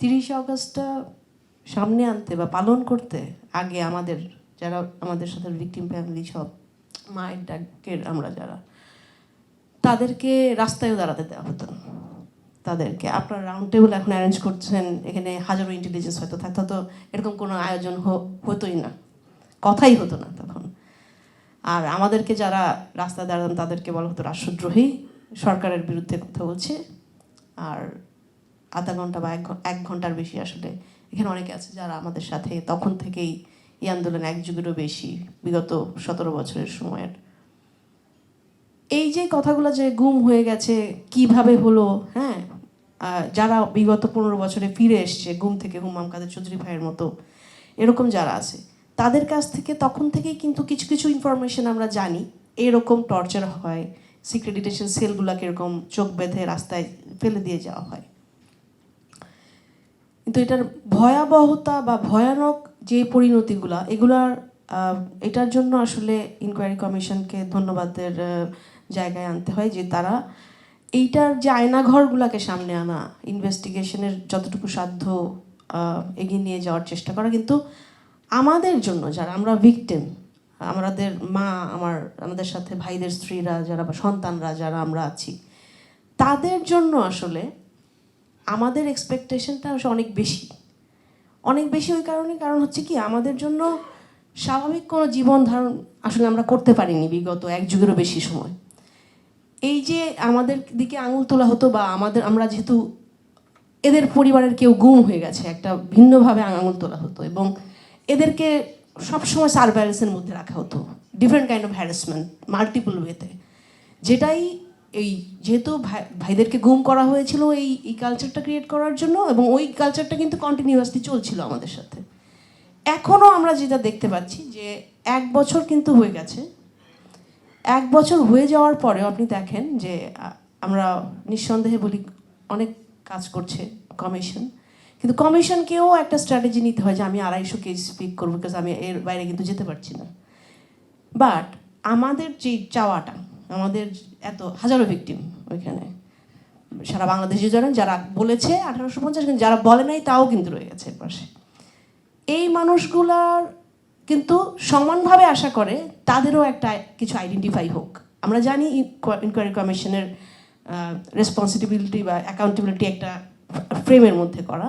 তিরিশে অগস্টটা সামনে আনতে বা পালন করতে আগে আমাদের যারা আমাদের সাথে ভিকটিম ফ্যামিলি সব, মায়ের ডাকের আমরা যারা, তাদেরকে রাস্তায়ও দাঁড়াতে দেওয়া হতো তাদেরকে আপনার রাউন্ড টেবিল এখন অ্যারেঞ্জ করছেন, এখানে হাজারো ইন্টেলিজেন্স হয়তো থাকতো, তো এরকম কোনো আয়োজন হতোই না। কথাই হতো না তখন। আর আমাদেরকে যারা রাস্তায় দাঁড়ান তাদেরকে বলা হতো রাষ্ট্রদ্রোহী সরকারের বিরুদ্ধে কথা বলছে। আর আধা ঘণ্টা বা এক ঘণ্টার বেশি আসলে এখানে অনেকে আছে যারা আমাদের সাথে তখন থেকেই এই আন্দোলন এক যুগেরও বেশি, বিগত সতেরো বছরের সময়ের। এই যে কথাগুলো যে গুম হয়ে গেছে, কীভাবে হলো হ্যাঁ? যারা বিগত পনেরো বছরে ফিরে এসছে গুম থেকে হুমাম কাদের চৌধুরী ভাইয়ের মতো, এরকম যারা আছে, তাদের কাছ থেকে তখন থেকেই কিন্তু কিছু কিছু ইনফরমেশন আমরা জানি। এরকম টর্চার হয় সিক্রেট ডিটেনশন সেলগুলোকে এরকম চোখ বেঁধে রাস্তায় ফেলে দিয়ে যাওয়া হয়। কিন্তু এটার ভয়াবহতা বা ভয়ানক যে পরিণতিগুলা, এগুলার এটার জন্য আসলে ইনকোয়ারি কমিশনকে ধন্যবাদের জায়গায় আনতে হয় যে তারা এইটার যে আয়নাঘরগুলোকে সামনে আনা ইনভেস্টিগেশনের যতটুকু সাধ্য এগিয়ে নিয়ে যাওয়ার চেষ্টা করা। কিন্তু আমাদের জন্য যারা, আমরা ভিকটিম আমাদের মা, আমার, আমাদের সাথে ভাইদের স্ত্রীরা যারা বা সন্তানরা যারা আমরা আছি, তাদের জন্য আসলে আমাদের এক্সপেকটেশনটা অনেক বেশি। অনেক বেশি ওই কারণে, কারণ হচ্ছে কি, আমাদের জন্য স্বাভাবিক কোনো জীবন ধারণ আসলে আমরা করতে পারিনি বিগত এক যুগেরও বেশি সময়। এই যে আমাদের দিকে আঙুল তোলা হতো বা আমাদের, আমরা যেহেতু এদের পরিবারের কেউ গুম হয়ে গেছে, একটা ভিন্নভাবে আঙুল তোলা হতো এবং এদেরকে সবসময় সার্ভেলেন্সের মধ্যে রাখা হতো। Different kind of harassment multiple ওয়েতে যেটাই এই যেহেতু ভাই, ভাইদেরকে গুম করা হয়েছিল এই এই কালচারটা ক্রিয়েট করার জন্য এবং ওই কালচারটা কিন্তু কন্টিনিউয়াসলি চলছিল আমাদের সাথে। এখনও আমরা যেটা দেখতে পাচ্ছি যে এক বছর কিন্তু হয়ে গেছে। এক বছর হয়ে যাওয়ার পরেও আপনি দেখেন যে আমরা নিঃসন্দেহে বলি অনেক কাজ করছে কমিশন কিন্তু কমিশনকেও একটা স্ট্র্যাটেজি নিতে হয় যে আমি আড়াইশো কেজি স্পিক করব বিকজ আমি এর বাইরে কিন্তু যেতে পারছি না। বাট আমাদের যে চাওয়াটা আমাদের এত হাজারো ভিকটিম ওইখানে। সারা বাংলাদেশে জানেন যারা বলেছে আঠারোশো পঞ্চাশ, কিন্তু যারা বলে নাই, তাও কিন্তু রয়ে গেছে পাশে। এই মানুষগুলার কিন্তু সমানভাবে আশা করে, তাদেরও একটা কিছু আইডেন্টিফাই হোক। আমরা জানি ইনকোয়ারি কমিশনের রেসপন্সিবিলিটি বা অ্যাকাউন্টেবিলিটি একটা ফ্রেমের মধ্যে করা।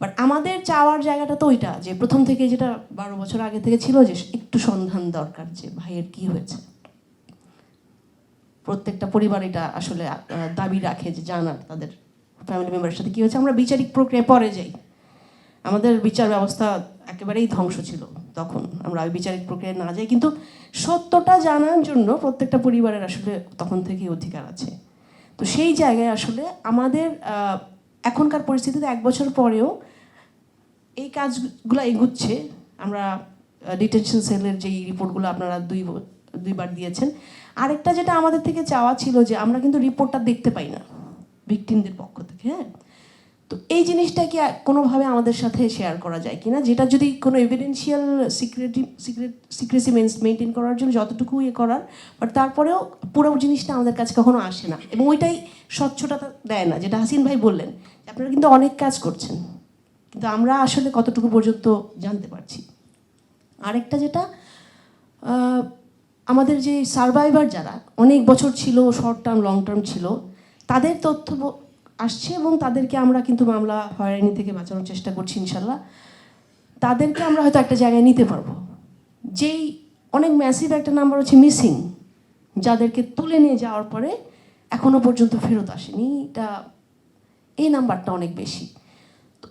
বাট আমাদের চাওয়ার জায়গাটা তো ওইটা, যে প্রথম থেকে যেটা বারো বছর আগে থেকে ছিল, যে একটু সন্ধান দরকার, যে ভাইয়ের কি হয়েছে। প্রত্যেকটা পরিবার এটা আসলে দাবি রাখে যে জানার তাদের ফ্যামিলি মেম্বারের সাথে কী হয়েছে? আমরা বিচারিক প্রক্রিয়ায় পরে যাই। আমাদের বিচার ব্যবস্থা একেবারেই ধ্বংস ছিল তখন। আমরা ওই বিচারিক প্রক্রিয়ায় না যাই, কিন্তু সত্যটা জানার জন্য প্রত্যেকটা পরিবারের আসলে তখন থেকেই অধিকার আছে। তো সেই জায়গায় আসলে আমাদের এখনকার পরিস্থিতিতে এক বছর পরেও এই কাজগুলো এগুচ্ছে। আমরা ডিটেনশন সেলের যেই রিপোর্টগুলো আপনারা দুই দুইবার দিয়েছেন। আরেকটা যেটা আমাদের থেকে চাওয়া ছিল যে আমরা কিন্তু রিপোর্টটা দেখতে পাই না ভিকটিমদের পক্ষ থেকে হ্যাঁ? তো এই জিনিসটা কি কোনোভাবে আমাদের সাথে শেয়ার করা যায় কিনা? যেটা যদি কোনো এভিডেন্সিয়াল সিক্রেটি সিক্রেট সিক্রেসি মেনটেন করার জন্য যতটুকু ইয়ে করার বাট তারপরেও পুরো জিনিসটা আমাদের কাছে কখনো আসে না। এবং ওইটাই স্বচ্ছতা দেয় না। যেটা হাসিন ভাই বললেন আপনারা কিন্তু অনেক কাজ করছেন, কিন্তু আমরা আসলে কতটুকু পর্যন্ত জানতে পারছি। আরেকটা যেটা আমাদের যে সার্ভাইভার যারা, অনেক বছর ছিল শর্ট টার্ম লং টার্ম ছিল, তাদের তথ্য আসছে এবং তাদেরকে আমরা কিন্তু মামলা হয়রানি থেকে বাঁচানোর চেষ্টা করছি ইনশাল্লাহ। তাদেরকে আমরা হয়তো একটা জায়গায় নিতে পারব। যেই অনেক ম্যাসিভ একটা নাম্বার হচ্ছে মিসিং যাদেরকে তুলে নিয়ে যাওয়ার পরে এখনও পর্যন্ত ফেরত আসেনি। এটা, এই নাম্বারটা অনেক বেশি।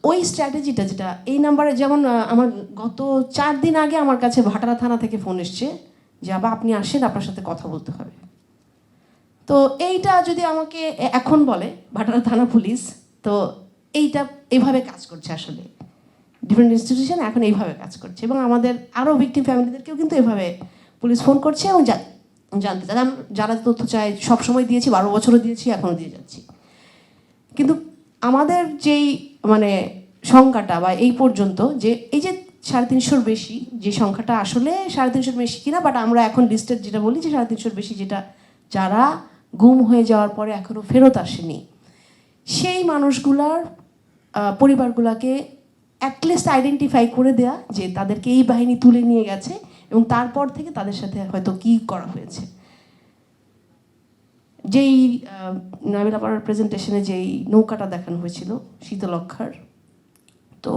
ওই স্ট্র্যাটেজিটা যেটা, এই নাম্বারে যেমন আমার গত চার দিন আগে আমার কাছে ভাটারা থানা থেকে ফোন এসছে। যে, আবার আপনি আসেন, আপনার সাথে কথা বলতে হবে। তো এইটা যদি আমাকে এখন বলে ভাটারা থানা পুলিশ, তো এইটা, এইভাবে কাজ করছে আসলে। ডিফারেন্ট ইনস্টিটিউশন এখন এইভাবে কাজ করছে এবং আমাদের আরও ভিক্টিম ফ্যামিলিদেরকেও কিন্তু এভাবে পুলিশ ফোন করছে এবং জানতে চায়। যারা তথ্য চায়, সবসময় দিয়েছি, বারো বছরও দিয়েছি, এখনও দিয়ে যাচ্ছি। কিন্তু আমাদের যেই মানে সংখ্যাটা বা এই পর্যন্ত যে, এই যে সাড়ে তিনশোর বেশি যে সংখ্যাটা আসলে সাড়ে তিনশোর বেশি কিনা বাট আমরা এখন লিস্টেড যেটা বলি যে সাড়ে তিনশোর বেশি যেটা যারা গুম হয়ে যাওয়ার পরে এখনও ফেরত আসেনি। সেই মানুষগুলার পরিবারগুলোকে অ্যাটলিস্ট আইডেন্টিফাই করে দেয়া যে তাদেরকে এই বাহিনী তুলে নিয়ে গেছে এবং তারপর থেকে তাদের সাথে হয়তো কি করা হয়েছে। যেই আহ, নাবিলা পাড়ার প্রেজেন্টেশনে যেই নৌকাটা দেখানো হয়েছিল শীতলক্ষার তো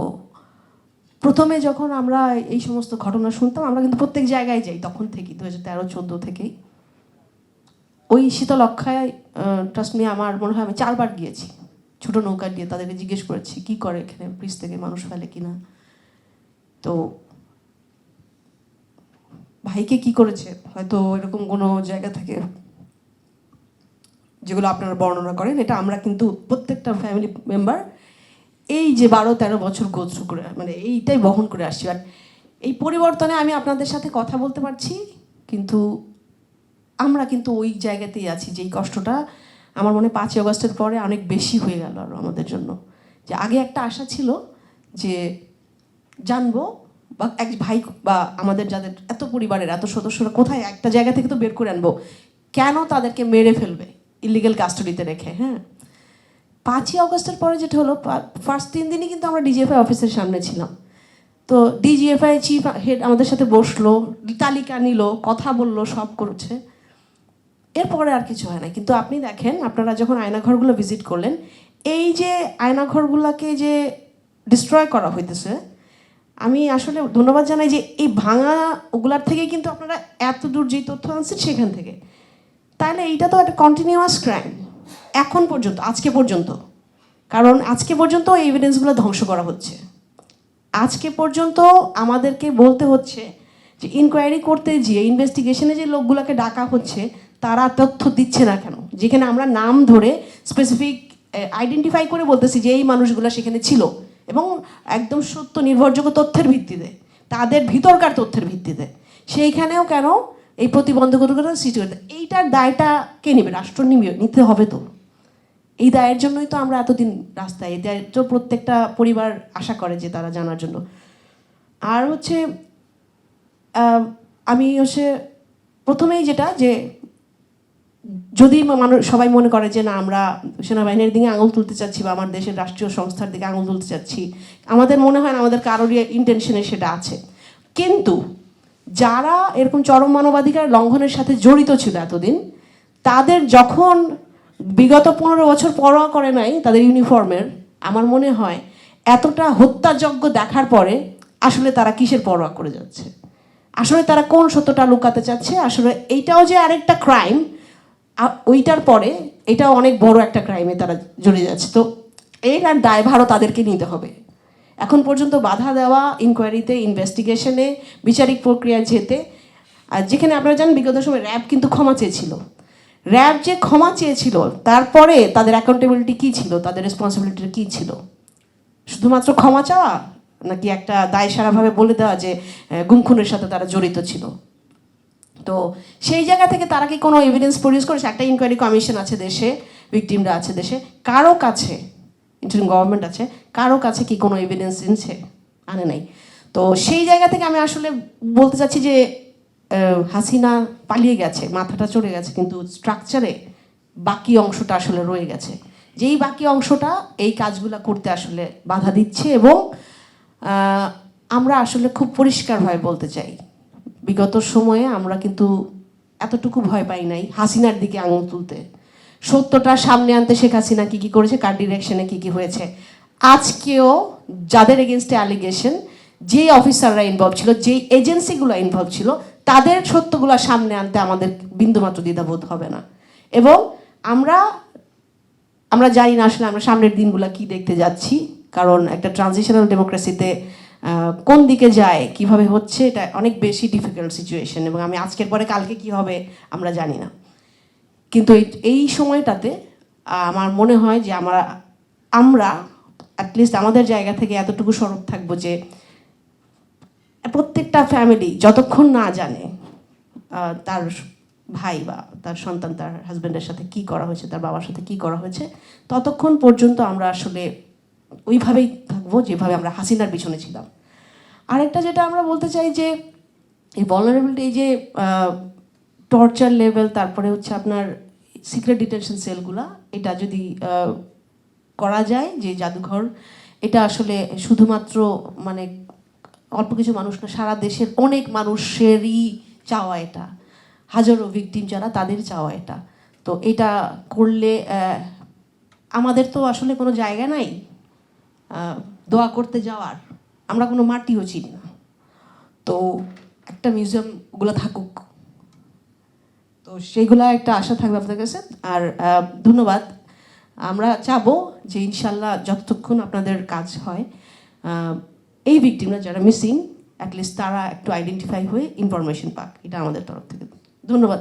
প্রথমে যখন আমরা এই সমস্ত ঘটনা শুনতাম, আমরা কিন্তু প্রত্যেক জায়গায় যাই, তখন থেকেই দু হাজার তেরো, চোদ্দ থেকেই। ওই শীতলক্ষায় ট্রাস্ট মি আমার মনে হয় আমি চারবার গিয়েছি। ছোট নৌকা দিয়ে তাদেরকে জিজ্ঞেস করেছি, কি করে এখানে ব্রিজ থেকে মানুষ ফেলে কিনা? তো ভাইকে কি করেছে? হয়তো এরকম কোনো জায়গা থেকে যেগুলো আপনারা বর্ণনা করেন, এটা আমরা কিন্তু প্রত্যেকটা ফ্যামিলি মেম্বার এই যে বারো, তেরো বছর গোত্র করে মানে এইটাই বহন করে আসছি। আর এই পরিবর্তনে আমি আপনাদের সাথে কথা বলতে পারছি, কিন্তু আমরা কিন্তু ওই জায়গাতেই আছি, যেই কষ্টটা আমার মনে পাঁচই অগস্টের পরে অনেক বেশি হয়ে গেল আরও আমাদের জন্য। যে আগে একটা আশা ছিল যে জানব, বা এক ভাই বা আমাদের যাদের এত পরিবারের, এত সদস্যরা কোথায়, একটা জায়গা থেকে তো বের করে আনব। কেন তাদেরকে মেরে ফেলবে? ইলিগেল কাস্টডিতে রেখে হ্যাঁ? পাঁচই অগস্টের পরে যেটা হলো ফার্স্ট তিন দিনই কিন্তু আমরা ডিজিএফআই অফিসের সামনে ছিলাম। তো ডিজিএফআই চিফ হেড আমাদের সাথে বসল, তালিকা নিল, কথা বলল, সব করছে। এরপরে আর কিছু হয় না। কিন্তু আপনি দেখেন, আপনারা যখন আয়নাঘরগুলো ভিজিট করলেন, এই যে আয়নাঘরগুলোকে যে ডিস্ট্রয় করা হইতেছে, আমি আসলে ধন্যবাদ জানাই যে এই ভাঙা ওগুলার থেকে কিন্তু আপনারা এত দূর যেই তথ্য আনছেন সেখান থেকে। তাহলে এইটা তো একটা কন্টিনিউয়াস ক্রাইম এখন পর্যন্ত, আজকে পর্যন্ত। কারণ আজকে পর্যন্ত এই এভিডেন্সগুলো ধ্বংস করা হচ্ছে। আজকে পর্যন্ত আমাদেরকে বলতে হচ্ছে যে ইনকোয়ারি করতে গিয়ে ইনভেস্টিগেশনে যে লোকগুলোকে ডাকা হচ্ছে, তারা তথ্য দিচ্ছে না কেন? যেখানে আমরা নাম ধরে স্পেসিফিক আইডেন্টিফাই করে বলতেছি যে, এই মানুষগুলো সেখানে ছিল এবং একদম সত্য নির্ভরযোগ্য তথ্যের ভিত্তিতে, তাদের ভিতরকার তথ্যের ভিত্তিতে। সেইখানেও কেন এই প্রতিবন্ধকতা সৃষ্টি করতে? এইটার দায়টা কে নেবে? রাষ্ট্র নিবে, নিতে হবে তো। এই দায়ের জন্যই তো আমরা এতদিন রাস্তায় এই দায়ের তো প্রত্যেকটা পরিবার আশা করে যে তারা জানার জন্য। আর হচ্ছে আমি হচ্ছে প্রথমেই যেটা যে, যদি মানুষ, সবাই মনে করে যে না, আমরা সেনাবাহিনীর দিকে আঙুল তুলতে চাচ্ছি বা আমার দেশের রাষ্ট্রীয় সংস্থার দিকে আঙুল তুলতে চাচ্ছি, আমাদের মনে হয় না, আমাদের কারোরই ইন্টেনশনে সেটা আছে। কিন্তু যারা এরকম চরম মানবাধিকার লঙ্ঘনের সাথে জড়িত ছিল এতদিন, তাদের যখন বিগত পনেরো বছর পরোয়া করে নাই তাদের ইউনিফর্মের আমার মনে হয় এতটা হত্যাযজ্ঞ দেখার পরে আসলে তারা কিসের পরোয়া করে যাচ্ছে? আসলে তারা কোন সত্যটা লুকাতে চাচ্ছে? আসলে এইটাও যে আরেকটা ক্রাইম ওইটার পরে এটাও অনেক বড় একটা ক্রাইমে তারা জড়িয়ে যাচ্ছে। তো এটার দায়ভারও তাদেরকে নিতে হবে। এখন পর্যন্ত বাধা দেওয়া ইনকোয়ারিতে ইনভেস্টিগেশনে বিচারিক প্রক্রিয়া যেতে, আর যেখানে আপনারা জানেন বিগত সময় র্যাব কিন্তু ক্ষমা চেয়েছিল। র্যাব যে ক্ষমা চেয়েছিল তারপরে তাদের অ্যাকাউন্টেবিলিটি কী ছিল? তাদের রেসপন্সিবিলিটি কী ছিল? শুধুমাত্র ক্ষমা চাওয়া নাকি একটা দায় সারাভাবে বলে দেওয়া যে আহ, গুম খুনের সাথে তারা জড়িত ছিল? তো সেই জায়গা থেকে তারা কি কোনো এভিডেন্স প্রডিউস করেছে? একটা ইনকোয়ারি কমিশন আছে দেশে ভিকটিমরা আছে দেশে কারও কাছে ইন্টারিম গভর্নমেন্ট আছে কারও কাছে কি কোনো এভিডেন্স এনেছে আনে নাই। তো সেই জায়গা থেকে আমি আসলে বলতে চাচ্ছি যে হাসিনা পালিয়ে গেছে, মাথাটা চড়ে গেছে, কিন্তু স্ট্রাকচারে বাকি অংশটা আসলে রয়ে গেছে। যেই বাকি অংশটা এই কাজগুলো করতে আসলে বাধা দিচ্ছে এবং আমরা আসলে খুব পরিষ্কারভাবে বলতে চাই। বিগত সময়ে আমরা কিন্তু এতটুকু ভয় পাই নাই হাসিনার দিকে আঙুল তুলতে। সত্যটা সামনে আনতে শেখ হাসিনা কী কী করেছে, কার ডিরেকশনে কী কী হয়েছে, আজকেও যাদের এগেনস্টে অ্যালিগেশন যে অফিসাররা ইনভলভ ছিল যে এজেন্সিগুলো ইনভলভ ছিল তাদের সত্যগুলো সামনে আনতে আমাদের বিন্দুমাত্র দ্বিধাবোধ হবে না। এবং আমরা আমরা জানি না আসলে আমরা সামনের দিনগুলো কি দেখতে যাচ্ছি, কারণ একটা ট্রানজিশনাল ডেমোক্রেসিতে কোন দিকে যায়, কীভাবে হচ্ছে, এটা অনেক বেশি ডিফিকাল্ট সিচুয়েশন এবং আমি আজকের পরে কালকে কি হবে, আমরা জানি না। কিন্তু এই- সময়টাতে আমার মনে হয় যে আমরা আমরা অ্যাটলিস্ট আমাদের জায়গা থেকে এতটুকু সরব থাকব যে প্রত্যেকটা ফ্যামিলি যতক্ষণ না জানে তার ভাই বা তার সন্তান, তার হাজব্যান্ডের সাথে কি করা হয়েছে, তার বাবার সাথে কি করা হয়েছে, ততক্ষণ পর্যন্ত আমরা আসলে ওইভাবেই থাকব যেভাবে আমরা হাসিনার পিছনে ছিলাম। আরেকটা যেটা আমরা বলতে চাই যে, এই ভলনারেবিলিটি এই যে টর্চার লেভেল তারপরে হচ্ছে আপনার সিক্রেট ডিটেনশন সেলগুলা এটা যদি করা যায়, যে জাদুঘর, এটা আসলে শুধুমাত্র মানে অল্প কিছু মানুষ না, সারা দেশের অনেক মানুষেরই চাওয়া এটা। হাজারো ভিকটিম যারা, তাদের চাওয়া এটা। তো এটা করলে আমাদের তো আসলে কোনো জায়গা নাই দোয়া করতে যাওয়ার। আমরা কোনো মাটিও চিনি না। তো একটা মিউজিয়ামগুলো থাকুক। তো সেইগুলা একটা আশা থাকবে আপনাদের কাছে। আর ধন্যবাদ। আমরা চাবো যে ইনশাল্লাহ যতক্ষণ আপনাদের কাজ হয় এই ভিকটিমরা যারা মিসিং অ্যাটলিস্ট তারা একটু আইডেন্টিফাই হয়ে ইনফরমেশন পাক। এটা আমাদের তরফ থেকে। ধন্যবাদ।